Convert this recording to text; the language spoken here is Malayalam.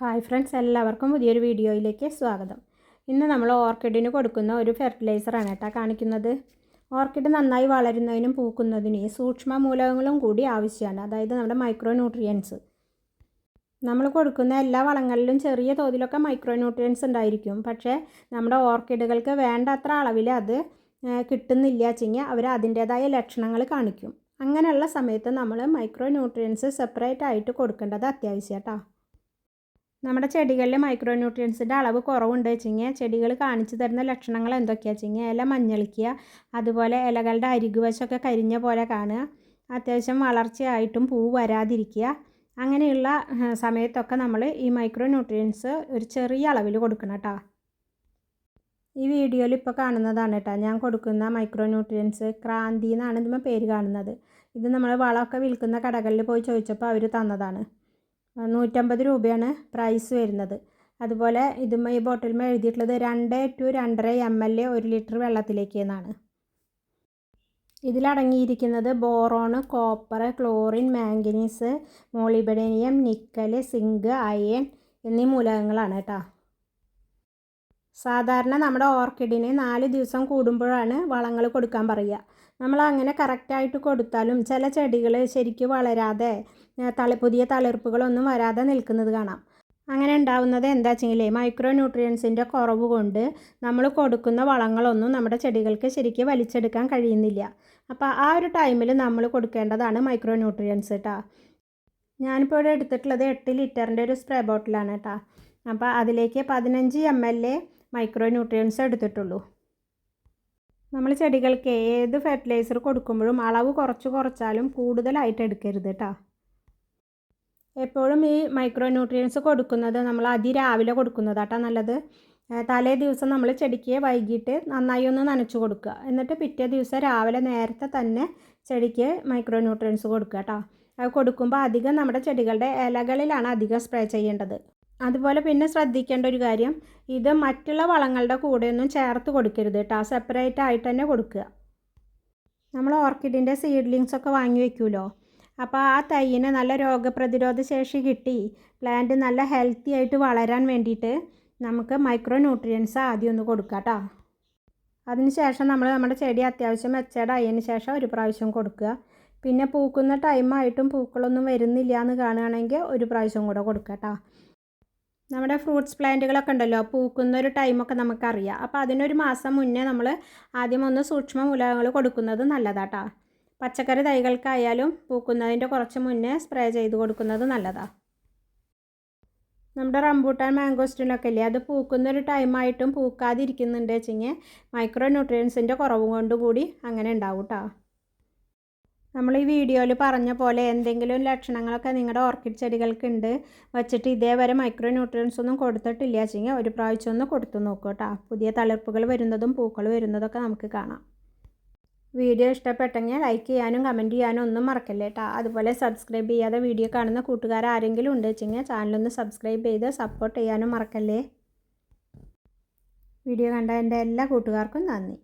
ഹായ് ഫ്രണ്ട്സ് എല്ലാവർക്കും പുതിയൊരു വീഡിയോയിലേക്ക് സ്വാഗതം. ഇന്ന് നമ്മൾ ഓർക്കിഡിന് കൊടുക്കുന്ന ഒരു ഫെർട്ടിലൈസറാണ് കേട്ടോ കാണിക്കുന്നത്. ഓർക്കിഡ് നന്നായി വളരുന്നതിനും പൂക്കുന്നതിനും സൂക്ഷ്മ മൂലകങ്ങളും കൂടി ആവശ്യമാണ് അതായത് നമ്മുടെ മൈക്രോ ന്യൂട്രിയൻസ് നമ്മൾ കൊടുക്കുന്ന എല്ലാ വളങ്ങളിലും ചെറിയ തോതിലൊക്കെ മൈക്രോ ന്യൂട്രിയൻസ് ഉണ്ടായിരിക്കും പക്ഷേ നമ്മുടെ ഓർക്കിഡുകൾക്ക് വേണ്ടത്ര അളവിൽ അത് കിട്ടുന്നില്ല വെച്ചെങ്കിൽ അവർ അതിന്റേതായ ലക്ഷണങ്ങൾ കാണിക്കും. അങ്ങനെയുള്ള സമയത്ത് നമ്മൾ മൈക്രോ ന്യൂട്രിയൻസ് സെപ്പറേറ്റ് ആയിട്ട് കൊടുക്കേണ്ടത് അത്യാവശ്യം കേട്ടോ. നമ്മുടെ ചെടികളിൽ മൈക്രോ ന്യൂട്രിയൻസിന്റെ അളവ് കുറവുണ്ട് വെച്ചെങ്കിൽ ചെടികൾ കാണിച്ചു തരുന്ന ലക്ഷണങ്ങൾ എന്തൊക്കെയാ വെച്ചെങ്കിൽ ഇല മഞ്ഞളിക്കുക അതുപോലെ ഇലകളുടെ അരികുവശമൊക്കെ കരിഞ്ഞ പോലെ കാണുക അത്യാവശ്യം വളർച്ചയായിട്ടും പൂ വരാതിരിക്കുക അങ്ങനെയുള്ള സമയത്തൊക്കെ നമ്മൾ ഈ മൈക്രോ ന്യൂട്രിയൻസ് ഒരു ചെറിയ അളവിൽ കൊടുക്കണം കേട്ടോ ഈ വീഡിയോയിൽ ഇപ്പോൾ കാണുന്നതാണ് കേട്ടോ ഞാൻ കൊടുക്കുന്ന മൈക്രോ ന്യൂട്രിയൻസ് ക്രാന്തി എന്നാണ് ഇതിന് പേര് കാണുന്നത്. ഇത് നമ്മൾ വളമൊക്കെ വിൽക്കുന്ന കടകളിൽ പോയി ചോദിച്ചപ്പോൾ അവർ തന്നതാണ്. നൂറ്റമ്പത് രൂപയാണ് പ്രൈസ് വരുന്നത്. അതുപോലെ ഇതുമ്മ ഈ ബോട്ടിൽമ എഴുതിയിട്ടുള്ളത് രണ്ട് ടു രണ്ടര എം എൽ ഒരു ലിറ്റർ വെള്ളത്തിലേക്ക് എന്നാണ്. ഇതിലടങ്ങിയിരിക്കുന്നത് boron copper chlorine manganese molybdenum nickel zinc iron എന്നീ മൂലകങ്ങളാണ് കേട്ടോ. സാധാരണ നമ്മുടെ ഓർക്കിഡിന് നാല് ദിവസം കൂടുമ്പോഴാണ് വളങ്ങൾ കൊടുക്കാൻ പറയുക. നമ്മൾ അങ്ങനെ കറക്റ്റായിട്ട് കൊടുത്താലും ചില ചെടികൾ ശരിക്കും വളരാതെ തള പുതിയ തളിർപ്പുകളൊന്നും വരാതെ നിൽക്കുന്നത് കാണാം. അങ്ങനെ ഉണ്ടാവുന്നത് എന്താ വെച്ചെങ്കിൽ മൈക്രോ ന്യൂട്രിയൻസിന്റെ കുറവ് കൊണ്ട് നമ്മൾ കൊടുക്കുന്ന വളങ്ങളൊന്നും നമ്മുടെ ചെടികൾക്ക് ശരിക്കും വലിച്ചെടുക്കാൻ കഴിയുന്നില്ല. അപ്പോൾ ആ ഒരു ടൈമിൽ നമ്മൾ കൊടുക്കേണ്ടതാണ് മൈക്രോ ന്യൂട്രിയൻസ് കേട്ടോ ഞാനിപ്പോൾ ഇവിടെ എടുത്തിട്ടുള്ളത് എട്ട് ലിറ്ററിന്റെ ഒരു സ്പ്രേ ബോട്ടിലാണ് കേട്ടോ അപ്പോൾ അതിലേക്ക് പതിനഞ്ച് M L a micro nutrients എടുത്തിട്ടുള്ളൂ. നമ്മൾ ചെടികൾക്ക് ഏത് ഫെർട്ടിലൈസർ കൊടുക്കുമ്പോഴും അളവ് കുറച്ച് കുറച്ചാലും കൂടുതലായിട്ട് എടുക്കരുത് കേട്ടോ എപ്പോഴും ഈ മൈക്രോ ന്യൂട്രിയൻസ് കൊടുക്കുന്നത് നമ്മൾ അതിരാവിലെ കൊടുക്കുന്നതാട്ടോ നല്ലത്. തലേ ദിവസം നമ്മൾ ചെടിക്ക് വൈകിട്ട് നന്നായി ഒന്ന് നനച്ചു കൊടുക്കുക. എന്നിട്ട് പിറ്റേ ദിവസം രാവിലെ നേരത്തെ തന്നെ ചെടിക്ക് മൈക്രോ ന്യൂട്രിയൻസ് കൊടുക്കുക കേട്ടോ അത് കൊടുക്കുമ്പോൾ അധികം നമ്മുടെ ചെടികളുടെ ഇലകളിലാണ് അധികം സ്പ്രേ ചെയ്യേണ്ടത്. അതുപോലെ പിന്നെ ശ്രദ്ധിക്കേണ്ട ഒരു കാര്യം ഇത് മറ്റുള്ള വളങ്ങളുടെ കൂടെയൊന്നും ചേർത്ത് കൊടുക്കരുത് കേട്ടോ സെപ്പറേറ്റ് ആയിട്ട് തന്നെ കൊടുക്കുക. നമ്മൾ ഓർക്കിഡിന്റെ സീഡ്ലിങ്സ് ഒക്കെ വാങ്ങി വയ്ക്കുമല്ലോ അപ്പോൾ ആ തൈയിന് നല്ല രോഗപ്രതിരോധ ശേഷി കിട്ടി. പ്ലാന്റ് നല്ല ഹെൽത്തി ആയിട്ട് വളരാൻ വേണ്ടിയിട്ട് നമുക്ക് മൈക്രോ ന്യൂട്രിയൻസ് ആദ്യം ഒന്ന് കൊടുക്കാം കേട്ടോ അതിനുശേഷം നമ്മൾ നമ്മുടെ ചെടി അത്യാവശ്യം മെച്ചേർഡ് ആയതിനു ശേഷം ഒരു പ്രാവശ്യം കൊടുക്കുക. പിന്നെ പൂക്കുന്ന ടൈമായിട്ടും പൂക്കളൊന്നും വരുന്നില്ല എന്ന് കാണുകയാണെങ്കിൽ ഒരു പ്രാവശ്യം കൂടെ കൊടുക്കുക കേട്ടോ നമ്മുടെ ഫ്രൂട്ട്സ് പ്ലാന്റുകളൊക്കെ ഉണ്ടല്ലോ പൂക്കുന്ന ഒരു ടൈമൊക്കെ നമുക്കറിയാം. അപ്പോൾ അതിനൊരു മാസം മുന്നേ നമ്മൾ ആദ്യം ഒന്ന് സൂക്ഷ്മ മൂലകങ്ങൾ കൊടുക്കുന്നത് നല്ലതാട്ടോ. പച്ചക്കറി തൈകൾക്കായാലും പൂക്കുന്നതിന്റെ കുറച്ച് മുന്നേ സ്പ്രേ ചെയ്ത് കൊടുക്കുന്നത് നല്ലതാണ് നമ്മുടെ റംബൂട്ടാൻ മാംഗോസ്റ്റിനൊക്കെ ഇല്ലേ അത് പൂക്കുന്ന ഒരു ടൈമായിട്ടും പൂക്കാതിരിക്കുന്നുണ്ട് വെച്ചെങ്കിൽ മൈക്രോ ന്യൂട്രിയൻസിന്റെ കുറവ് കൊണ്ടുകൂടി അങ്ങനെ ഉണ്ടാവും കേട്ടോ നമ്മൾ ഈ വീഡിയോയിൽ പറഞ്ഞ പോലെ എന്തെങ്കിലും ലക്ഷണങ്ങളൊക്കെ നിങ്ങളുടെ ഓർക്കിഡ് ചെടികൾക്ക് ഉണ്ട് വച്ചിട്ട് ഇതേവരെ മൈക്രോ ന്യൂട്രിയൻസ് ഒന്നും കൊടുത്തിട്ടില്ല. വെച്ചെങ്കിൽ ഒരു പ്രാവശ്യം ഒന്ന് കൊടുത്തു നോക്കൂ കേട്ടോ പുതിയ തളിർപ്പുകൾ വരുന്നതും പൂക്കൾ വരുന്നതൊക്കെ നമുക്ക് കാണാം. വീഡിയോ ഇഷ്ടപ്പെട്ടെങ്കിൽ ലൈക്ക് ചെയ്യാനും കമന്റ് ചെയ്യാനും ഒന്നും മറക്കല്ലേ കേട്ടോ അതുപോലെ സബ്സ്ക്രൈബ് ചെയ്യാതെ വീഡിയോ കാണുന്ന കൂട്ടുകാർ ആരെങ്കിലും ഉണ്ട് വെച്ചെങ്കിൽ ചാനലൊന്ന് സബ്സ്ക്രൈബ് ചെയ്ത് സപ്പോർട്ട് ചെയ്യാനും മറക്കല്ലേ. വീഡിയോ കണ്ട എന്റെ എല്ലാ കൂട്ടുകാർക്കും നന്ദി.